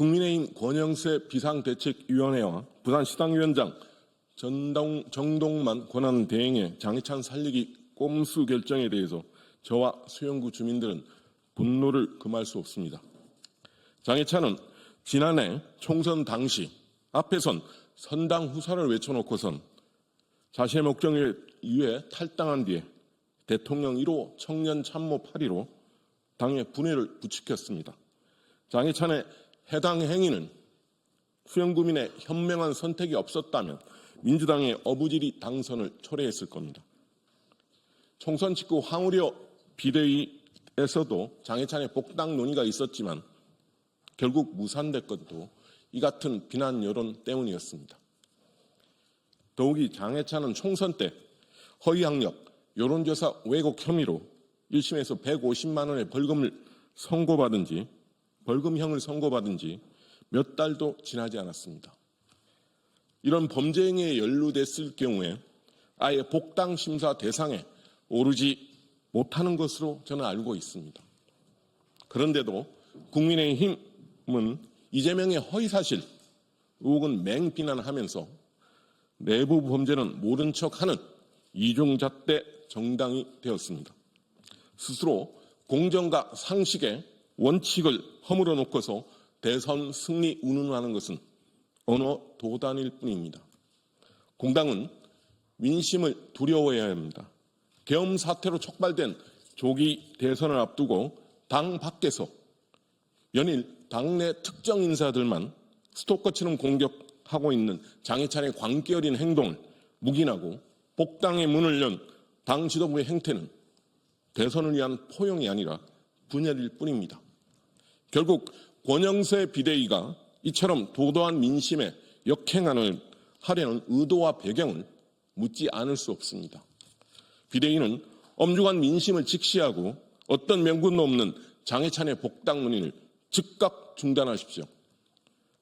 국민의힘 권영세 비상대책위원회와 부산시당위원장 전동, 정동만 권한대행의 장해찬 살리기 꼼수 결정에 대해서 저와 수영구 주민들은 분노를 금할 수 없습니다. 장해찬은 지난해 총선 당시 앞에선 선당 후사를 외쳐놓고선 자신의 목적을 위해 탈당한 뒤에 대통령 1호 청년 참모 8위로 당의 분해를 부추겼습니다. 장해찬의 해당 행위는 수영구민의 현명한 선택이 없었다면 민주당의 어부지리 당선을 초래했을 겁니다. 총선 직후 황우려 비대위에서도 장해찬의 복당 논의가 있었지만 결국 무산됐건 도 이 같은 비난 여론 때문이었습니다. 더욱이 장해찬은 총선 때 허위학력, 여론조사 왜곡 혐의로 1심에서 150만 원의 벌금을 선고받은 지 벌금형을 선고받은 지 몇 달도 지나지 않았습니다. 이런 범죄 행위에 연루됐을 경우에 아예 복당 심사 대상에 오르지 못하는 것으로 저는 알고 있습니다. 그런데도 국민의힘은 이재명의 허위사실 의혹은 맹비난하면서 내부 범죄는 모른 척하는 이중잣대 정당이 되었습니다. 스스로 공정과 상식의 원칙을 허물어 놓고서 대선 승리 운운하는 것은 언어 도단일 뿐입니다. 공당은 민심을 두려워해야 합니다. 계엄 사태로 촉발된 조기 대선을 앞두고 당 밖에서 연일 당내 특정 인사들만 스토커처럼 공격하고 있는 장해찬의 광기 어린 행동을 묵인하고 복당의 문을 연 당 지도부의 행태는 대선을 위한 포용이 아니라 분열일 뿐입니다. 결국 권영세 비대위가 이처럼 도도한 민심에 역행하는 하려는 의도와 배경을 묻지 않을 수 없습니다. 비대위는 엄중한 민심을 직시하고 어떤 명분도 없는 장해찬의 복당 논의를 즉각 중단하십시오.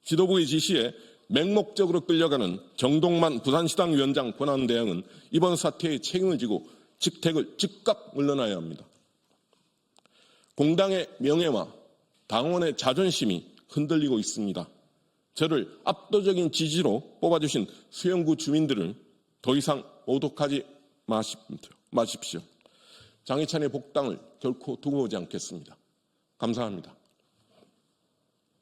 지도부의 지시에 맹목적으로 끌려가는 정동만 부산시당 위원장 권한대행은 이번 사태에 책임을 지고 직택을 즉각 물러나야 합니다. 공당의 명예와 당원의 자존심이 흔들리고 있습니다. 저를 압도적인 지지로 뽑아주신 수영구 주민들을 더 이상 오독하지 마십시오. 장희찬의 복당을 결코 두고 오지 않겠습니다. 감사합니다.